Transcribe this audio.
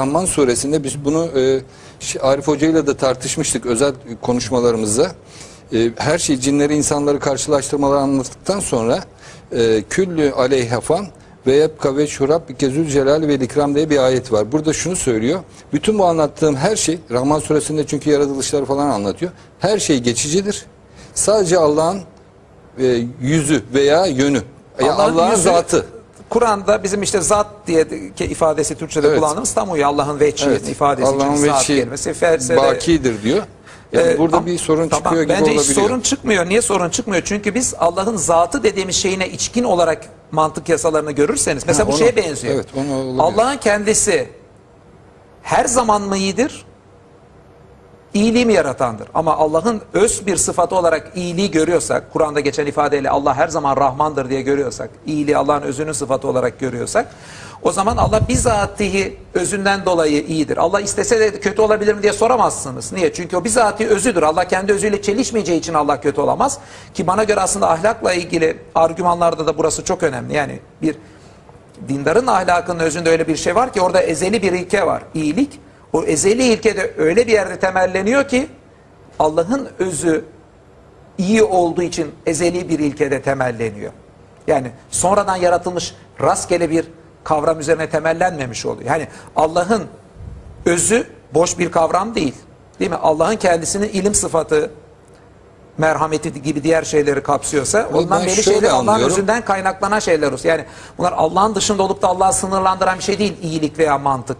Rahman suresinde biz bunu e, Arif Hoca ile de tartışmıştık özel konuşmalarımızda. E, her şey cinleri insanları karşılaştırmaları anlattıktan sonra e, küllü aleyhafan ve yebka ve şurab kezül celal ve ikram diye bir ayet var. Burada şunu söylüyor. Bütün bu anlattığım her şey Rahman suresinde çünkü yaratılışları falan anlatıyor. Her şey geçicidir. Sadece Allah'ın e, yüzü veya yönü. Allah'ın Allah'ın yüzü- zatı. Kur'an'da bizim işte zat diye ifadesi Türkçe'de Evet. kullandığımız tam uyuyor. Allah'ın veçhi Evet. ifadesi Allah'ın için zat kelimesi. Felsefede, bakidir diyor. Yani Ee, burada tam- bir sorun tamam, çıkıyor gibi Bence olabiliyor. sorun çıkmıyor. Niye sorun çıkmıyor? Çünkü biz Allah'ın zatı dediğimiz şeyine içkin olarak mantık yasalarını görürseniz. Mesela bu onu- şeye benziyor. evet. Allah'ın kendisi her zaman mı iyidir? İyiliği mi yaratandır? Ama Allah'ın öz bir sıfatı olarak iyiliği görüyorsak, Kur'an'da geçen ifadeyle Allah her zaman Rahmandır diye görüyorsak, iyiliği Allah'ın özünün sıfatı olarak görüyorsak, o zaman Allah bizatihi özünden dolayı iyidir. Allah istese de kötü olabilir mi diye soramazsınız. Niye? Çünkü o bizatihi özüdür. Allah kendi özüyle çelişmeyeceği için Allah kötü olamaz. Ki bana göre aslında ahlakla ilgili argümanlarda da burası çok önemli. Yani bir dindarın ahlakının özünde öyle bir şey var ki orada ezeli bir ilke var. İyilik. O ezeli ilke de öyle bir yerde temelleniyor ki Allah'ın özü iyi olduğu için ezeli bir ilkede temelleniyor. Yani sonradan yaratılmış rastgele bir kavram üzerine temellenmemiş oluyor. Yani Allah'ın özü boş bir kavram değil. Değil mi? Allah'ın kendisinin ilim sıfatı, merhameti gibi diğer şeyleri kapsıyorsa ben ondan şöyle şeyler Allah'ın özünden kaynaklanan şeyler olsun. Yani bunlar Allah'ın dışında olup da Allah'ı sınırlandıran bir şey değil iyilik veya mantık.